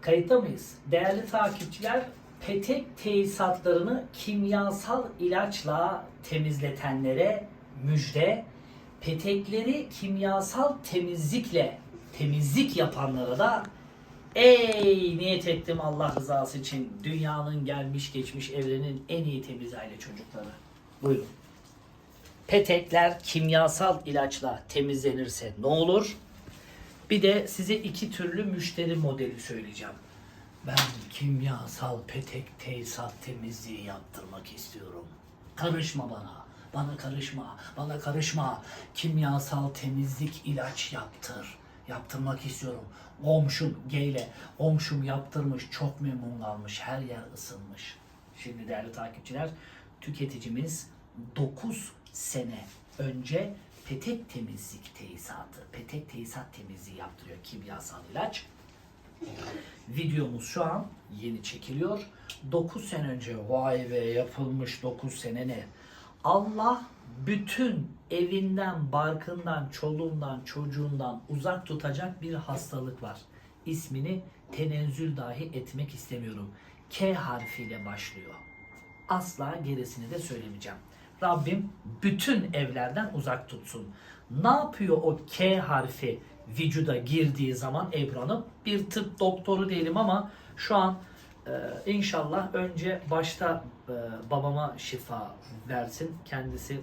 Kayıtta mıyız? Değerli takipçiler, petek tesisatlarını kimyasal ilaçla temizletenlere müjde, petekleri kimyasal temizlikle temizlik yapanlara da ey niyet ettim Allah rızası için dünyanın gelmiş geçmiş evrenin en iyi temiz aile çocukları. Buyurun. Petekler kimyasal ilaçla temizlenirse ne olur? Bir de size iki türlü müşteri modeli söyleyeceğim. Ben kimyasal petek tesisat temizliği yaptırmak istiyorum. Karışma bana. Bana karışma. Bana karışma. Kimyasal temizlik ilaç yaptır. Yaptırmak istiyorum. Komşum Geyle. Komşum yaptırmış. Çok memnun kalmış. Her yer ısınmış. Şimdi değerli takipçiler tüketicimiz 9 sene önce petek temizlik tesisatı, petek tesisat temizliği yaptırıyor kimyasal ilaç. Videomuz şu an yeni çekiliyor. 9 sene önce vay be yapılmış 9 sene ne? Allah bütün evinden, barkından, çoluğundan, çocuğundan uzak tutacak bir hastalık var. İsmini tenezzül dahi etmek istemiyorum. K harfiyle başlıyor. Asla gerisini de söylemeyeceğim. Rabbim bütün evlerden uzak tutsun. Ne yapıyor o K harfi vücuda girdiği zaman Ebru Hanım? Bir tıp doktoru değilim ama şu an e, inşallah önce başta e, babama şifa versin. Kendisi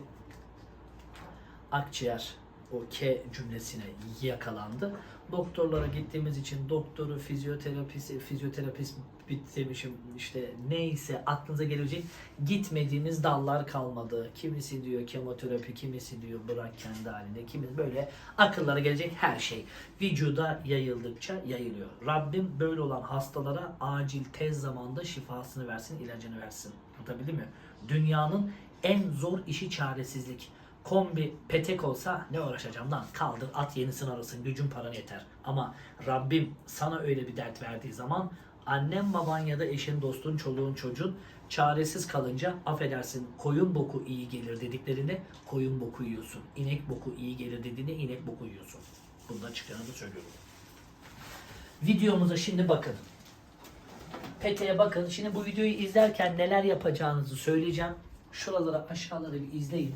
akciğer o K cümlesine yakalandı. Doktorlara gittiğimiz için doktoru, fizyoterapist, fizyoterapist bitmişim işte neyse aklınıza gelecek gitmediğimiz dallar kalmadı. Kimisi diyor kemoterapi, kimisi diyor bırak kendi halinde, kimisi böyle akıllara gelecek her şey. Vücuda yayıldıkça yayılıyor. Rabbim böyle olan hastalara acil tez zamanda şifasını versin, ilacını versin. Anlatabildim mi? Dünyanın en zor işi çaresizlik. Kombi petek olsa ne uğraşacağım lan? Kaldır at yenisini arasın gücün paran yeter. Ama Rabbim sana öyle bir dert verdiği zaman annem baban ya da eşin dostun çoluğun çocuğun çaresiz kalınca affedersin koyun boku iyi gelir dediklerinde koyun boku yiyorsun. İnek boku iyi gelir dediğinde inek boku yiyorsun. Bundan çıkacağını da söylüyorum. Videomuza şimdi bakın. Peteğe bakın. Şimdi bu videoyu izlerken neler yapacağınızı söyleyeceğim. Şuralara aşağılara bir izleyin.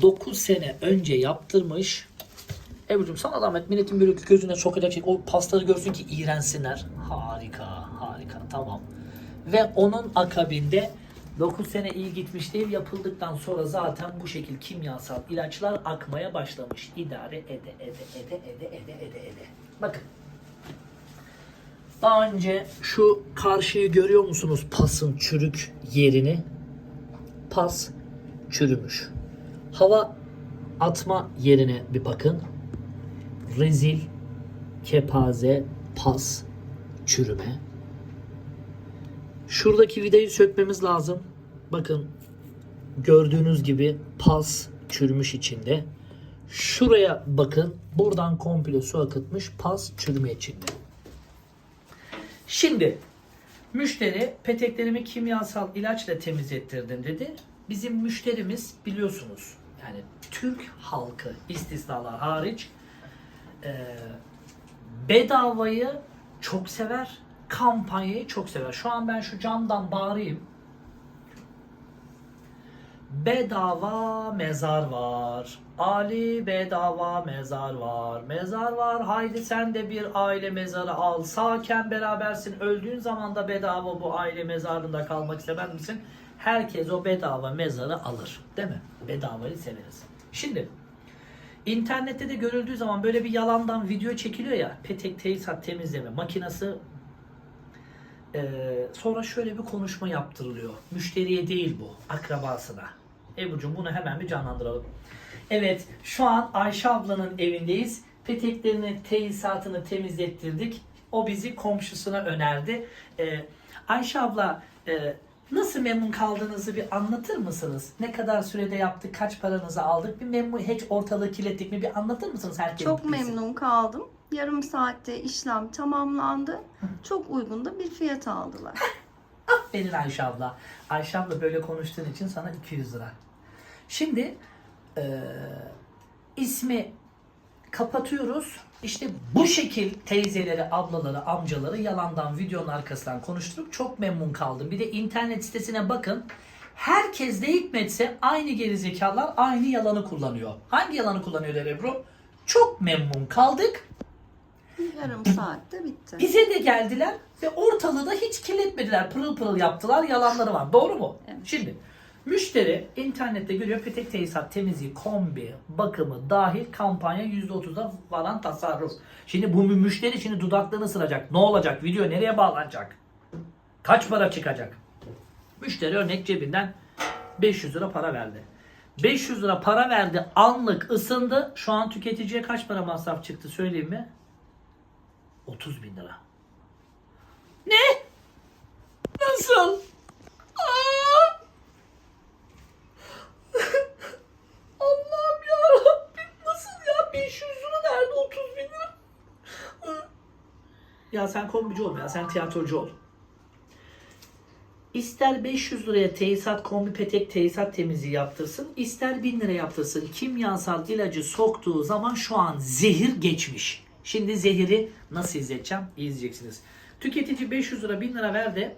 9 sene önce yaptırmış. Ebru'cum sana zahmet milletin böyle gözüne sokacak şey. O pastaları görsün ki iğrensinler. Harika, harika. Tamam. Ve onun akabinde 9 sene iyi gitmiş değil yapıldıktan sonra zaten bu şekil kimyasal ilaçlar akmaya başlamış. İdare ede ede ede ede ede ede ede. Bakın. Daha önce şu karşıyı görüyor musunuz pasın çürük yerini? Pas çürümüş. Hava atma yerine bir bakın. Rezil, kepaze, pas, çürüme. Şuradaki vidayı sökmemiz lazım. Bakın gördüğünüz gibi pas çürümüş içinde. Şuraya bakın. Buradan komple su akıtmış. Pas çürüme içinde. Şimdi müşteri peteklerimi kimyasal ilaçla temizlettirdim dedi. Bizim müşterimiz biliyorsunuz yani Türk halkı istisnalar hariç e, bedavayı çok sever, kampanyayı çok sever. Şu an ben şu camdan bağırayım. Bedava mezar var. Ali bedava mezar var. Mezar var. Haydi sen de bir aile mezarı al. Sağken berabersin. Öldüğün zaman da bedava bu aile mezarında kalmak istemez misin? Herkes o bedava mezarı alır. Değil mi? Bedavayı severiz. Şimdi internette de görüldüğü zaman böyle bir yalandan video çekiliyor ya. Petek tesisat temizleme makinesi ee, sonra şöyle bir konuşma yaptırılıyor. Müşteriye değil bu, akrabasına. Ebru'cum bunu hemen bir canlandıralım. Evet, şu an Ayşe ablanın evindeyiz. Peteklerini, tesisatını temizlettirdik. O bizi komşusuna önerdi. Ee, Ayşe abla, e, nasıl memnun kaldığınızı bir anlatır mısınız? Ne kadar sürede yaptık, kaç paranızı aldık? Bir memnun, hiç ortalığı kirlettik mi? Bir anlatır mısınız herkes? Çok memnun kaldım. Yarım saatte işlem tamamlandı. Çok uygun da bir fiyat aldılar. Aferin Ayşe abla. Ayşe abla böyle konuştuğun için sana 200 lira. Şimdi eee, ismi kapatıyoruz. İşte bu şekil teyzeleri, ablaları, amcaları yalandan videonun arkasından konuşturup çok memnun kaldım. Bir de internet sitesine bakın. Herkes de hikmetse aynı gerizekalılar aynı yalanı kullanıyor. Hangi yalanı kullanıyorlar Ebru? Çok memnun kaldık. Yarım saatte bitti. Bize de geldiler ve ortalığı da hiç kirletmediler. Pırıl pırıl yaptılar. Yalanları var. Doğru mu? Evet. Şimdi müşteri internette görüyor petek tesisat temizliği, kombi, bakımı dahil kampanya %30'a falan tasarruf. Şimdi bu müşteri şimdi dudaklarını ısıracak. Ne olacak? Video nereye bağlanacak? Kaç para çıkacak? Müşteri örnek cebinden 500 lira para verdi. 500 lira para verdi anlık ısındı. Şu an tüketiciye kaç para masraf çıktı söyleyeyim mi? 30 bin lira. Ne? Nasıl? Aa! Allah'ım ya Nasıl ya? 500 lira nerede 30 bin lira? Ya sen kombici ol ya. Sen tiyatrocu ol. İster 500 liraya tesisat kombi petek tesisat temizliği yaptırsın, ister 1000 lira yaptırsın. Kimyasal ilacı soktuğu zaman şu an zehir geçmiş. Şimdi zehiri nasıl izleteceğim? İzleyeceksiniz. Tüketici 500 lira 1000 lira verdi.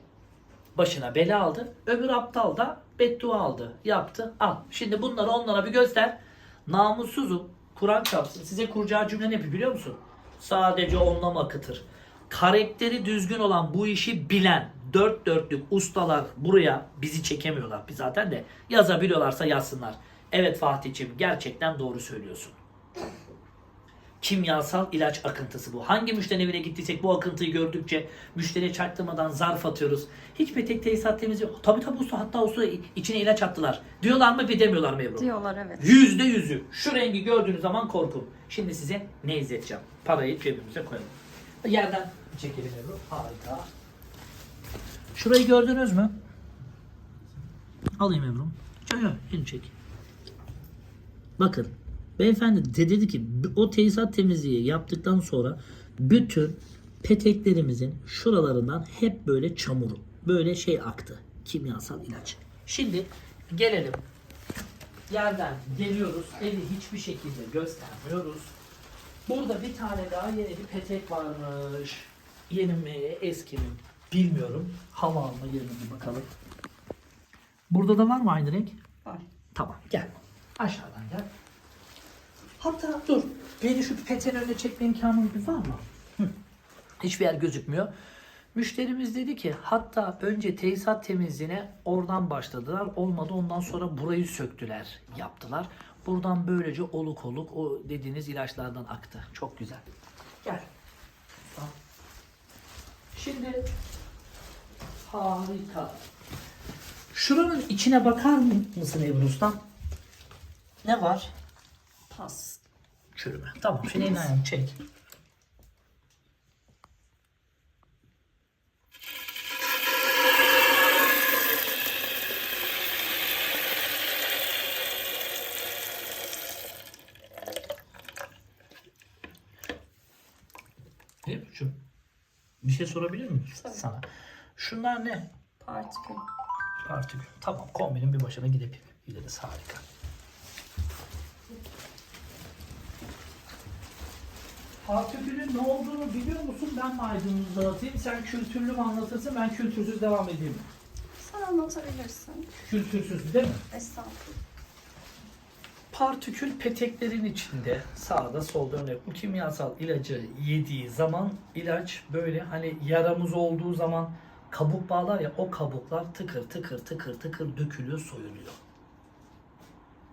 Başına bela aldı. Öbür aptal da beddua aldı. Yaptı. Al. Şimdi bunları onlara bir göster. Namussuzum. Kur'an çarpsın. Size kuracağı cümle ne biliyor musun? Sadece onlam akıtır. Karakteri düzgün olan bu işi bilen dört dörtlük ustalar buraya bizi çekemiyorlar. Biz zaten de yazabiliyorlarsa yazsınlar. Evet Fatih'ciğim gerçekten doğru söylüyorsun kimyasal ilaç akıntısı bu. Hangi müşteri evine gittiysek bu akıntıyı gördükçe müşteriye çaktırmadan zarf atıyoruz. Hiç petek tesisat temizliği Tabii tabii usta hatta usta içine ilaç attılar. Diyorlar mı bir demiyorlar mı Ebru? Diyorlar evet. Yüzde yüzü. Şu rengi gördüğünüz zaman korkun. Şimdi size ne izleteceğim? Parayı cebimize koyalım. Yerden çekelim Ebru. Harika. Şurayı gördünüz mü? Alayım Ebru. Yok elini çek. Bakın beyefendi de dedi ki o tesisat temizliği yaptıktan sonra bütün peteklerimizin şuralarından hep böyle çamur, böyle şey aktı. Kimyasal ilaç. Şimdi gelelim. Yerden geliyoruz. Evi hiçbir şekilde göstermiyoruz. Burada bir tane daha yeni bir petek varmış. Yeni mi eski mi bilmiyorum. Hava alma yerine bir bakalım. Burada da var mı aynı renk? Var. Tamam gel. Aşağıdan gel. Hatta dur. Beni şu peteğin önüne çekme imkanın bir var mı? Hı. Hiçbir yer gözükmüyor. Müşterimiz dedi ki hatta önce tesisat temizliğine oradan başladılar. Olmadı ondan sonra burayı söktüler, yaptılar. Buradan böylece oluk oluk o dediğiniz ilaçlardan aktı. Çok güzel. Gel. Tamam. Şimdi harika. Şuranın içine bakar mısın Ebru Usta? Ne var? Pas. Çürüme. Tamam. Şimdi elini çek. Ebru'cum bir şey sorabilir miyim Tabii. sana? Şunlar ne? Partikül. Partikül. Tamam kombinin bir başına gidip gideriz harika. Partikülün ne olduğunu biliyor musun? Ben mi aydınlatayım? Sen kültürlü mü anlatırsın? Ben kültürsüz devam edeyim. Sen anlatabilirsin. Kültürsüz değil mi? Estağfurullah. Partikül peteklerin içinde sağda solda örnek bu kimyasal ilacı yediği zaman ilaç böyle hani yaramız olduğu zaman kabuk bağlar ya o kabuklar tıkır tıkır tıkır tıkır dökülüyor soyuluyor.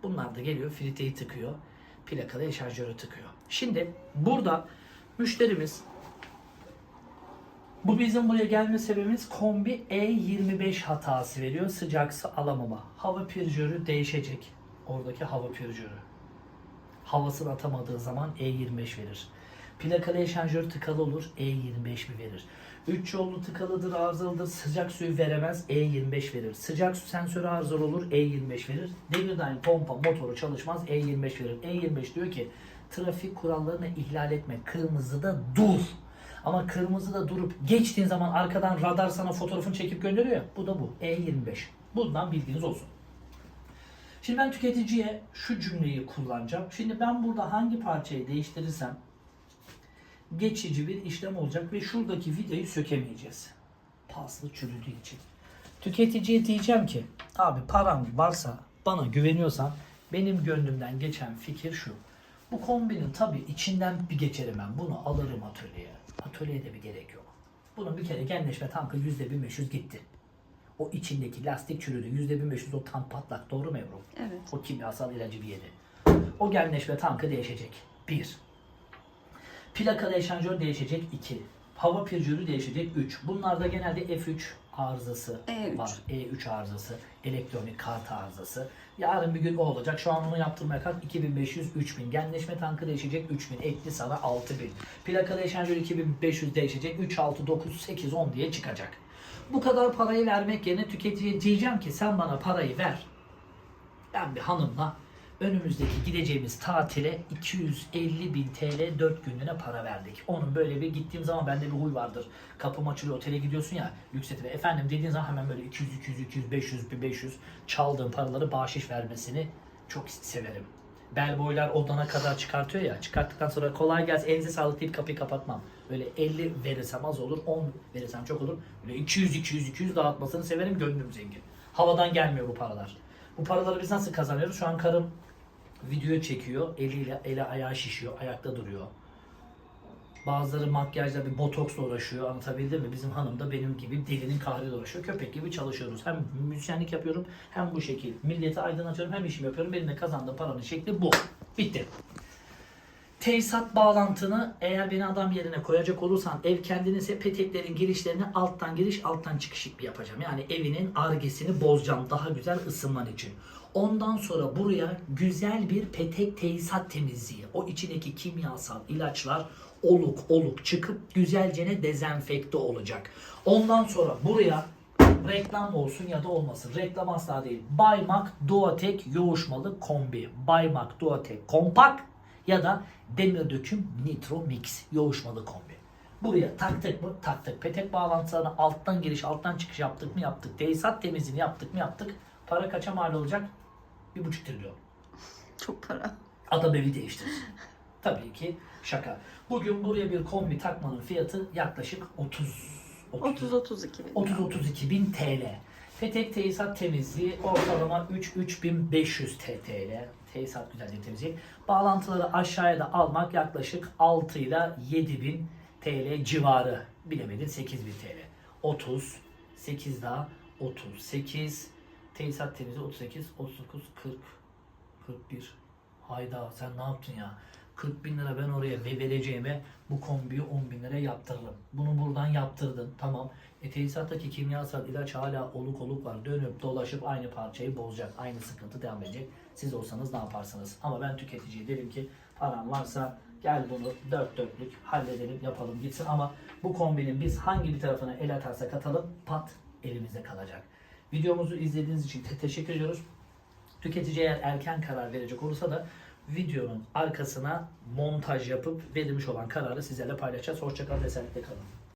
Bunlar da geliyor filtreyi tıkıyor. Plakalı eşarjörü tıkıyor. Şimdi burada müşterimiz bu bizim buraya gelme sebebimiz kombi E25 hatası veriyor. Sıcak alamama. Hava pirjörü değişecek. Oradaki hava pirjörü. Havasını atamadığı zaman E25 verir. Plakalı eşanjör tıkalı olur. E25 mi verir? 3 yollu tıkalıdır, arızalıdır. Sıcak suyu veremez. E25 verir. Sıcak su sensörü arızalı olur. E25 verir. Devir daim pompa motoru çalışmaz. E25 verir. E25 diyor ki trafik kurallarını ihlal etme. Kırmızıda dur. Ama kırmızıda durup geçtiğin zaman arkadan radar sana fotoğrafını çekip gönderiyor. Bu da bu. E25. Bundan bilginiz olsun. Şimdi ben tüketiciye şu cümleyi kullanacağım. Şimdi ben burada hangi parçayı değiştirirsem geçici bir işlem olacak ve şuradaki vidayı sökemeyeceğiz. Paslı çürüdüğü için. Tüketiciye diyeceğim ki abi param varsa bana güveniyorsan benim gönlümden geçen fikir şu. Bu kombinin tabii içinden bir geçerim ben. Bunu alırım atölyeye. Atölyeye de bir gerek yok. Bunun bir kere genleşme tankı %1500 gitti. O içindeki lastik çürüdü. %1500 o tam patlak. Doğru mu Ebru? Evet. O kimyasal ilacı bir yeri. O genleşme tankı değişecek. 1. Plakalı eşanjör değişecek 2. Hava pirjürü değişecek 3. Bunlarda genelde F3 arızası E3. var. E3 arızası, elektronik kart arızası. Yarın bir gün o olacak. Şu an onu yaptırmaya kalk 2500 3000. Genleşme tankı değişecek 3000. Ekli sana 6000. Plakalı eşanjör 2500 değişecek. 3 6 9 8 10 diye çıkacak. Bu kadar parayı vermek yerine tüketiciye diyeceğim ki sen bana parayı ver. Ben bir hanımla önümüzdeki gideceğimiz tatile 250 bin TL 4 günlüğüne para verdik. Onun böyle bir gittiğim zaman bende bir huy vardır. Kapım açılıyor otele gidiyorsun ya lüksetine. Efendim dediğin zaman hemen böyle 200, 200, 200, 500, 1500 çaldığım paraları bahşiş vermesini çok severim. Bel boylar odana kadar çıkartıyor ya. Çıkarttıktan sonra kolay gelsin elinize sağlık deyip kapıyı kapatmam. Böyle 50 verirsem az olur, 10 verirsem çok olur. Böyle 200, 200, 200 dağıtmasını severim. Gönlüm zengin. Havadan gelmiyor bu paralar. Bu paraları biz nasıl kazanıyoruz? Şu an karım video çekiyor. Eliyle eli ayağı şişiyor. Ayakta duruyor. Bazıları makyajla bir botoksla uğraşıyor. Anlatabildim mi? Bizim hanım da benim gibi delinin kahriyle uğraşıyor. Köpek gibi çalışıyoruz. Hem müzisyenlik yapıyorum hem bu şekil. Milleti aydınlatıyorum hem işimi yapıyorum. Benim de kazandığım paranın şekli bu. Bitti. Tesisat bağlantını eğer beni adam yerine koyacak olursan ev kendinise peteklerin girişlerini alttan giriş alttan çıkış yapacağım. Yani evinin argesini bozacağım daha güzel ısınman için. Ondan sonra buraya güzel bir petek tesisat temizliği. O içindeki kimyasal ilaçlar oluk oluk çıkıp güzelce dezenfekte olacak. Ondan sonra buraya reklam olsun ya da olmasın. Reklam asla değil. Baymak Duatek yoğuşmalı kombi. Baymak Duatek kompak ya da demir döküm nitro mix yoğuşmalı kombi. Buraya taktık mı? Taktık. Petek bağlantılarına alttan giriş alttan çıkış yaptık mı? Yaptık. Tesisat temizliğini yaptık mı? Yaptık. Para kaça mal olacak? Bir buçuk trilyon. Çok para. Adam evi değiştirir. Tabii ki şaka. Bugün buraya bir kombi takmanın fiyatı yaklaşık 30 30-32 bin. 30-32 bin TL. Petek tesisat temizliği ortalama 3-3500 TL. Tesisat güzelce temizliği. Bağlantıları aşağıya da almak yaklaşık 6 ile 7 bin TL civarı. Bilemedin 8 bin TL. 30, 8 daha 38, tesisat temizliği 38, 39, 40, 41. Hayda sen ne yaptın ya? 40 bin lira ben oraya ve vereceğime bu kombiyi 10 bin liraya yaptırırım. Bunu buradan yaptırdın tamam. E tesisattaki kimyasal ilaç hala oluk oluk var. Dönüp dolaşıp aynı parçayı bozacak. Aynı sıkıntı devam edecek. Siz olsanız ne yaparsınız? Ama ben tüketiciye derim ki param varsa gel bunu dört dörtlük halledelim yapalım gitsin. Ama bu kombinin biz hangi bir tarafına el atarsak atalım pat elimizde kalacak. Videomuzu izlediğiniz için te- teşekkür ediyoruz. Tüketici eğer erken karar verecek olursa da videonun arkasına montaj yapıp verilmiş olan kararı sizlerle paylaşacağız. Hoşçakalın, esenlikle kalın.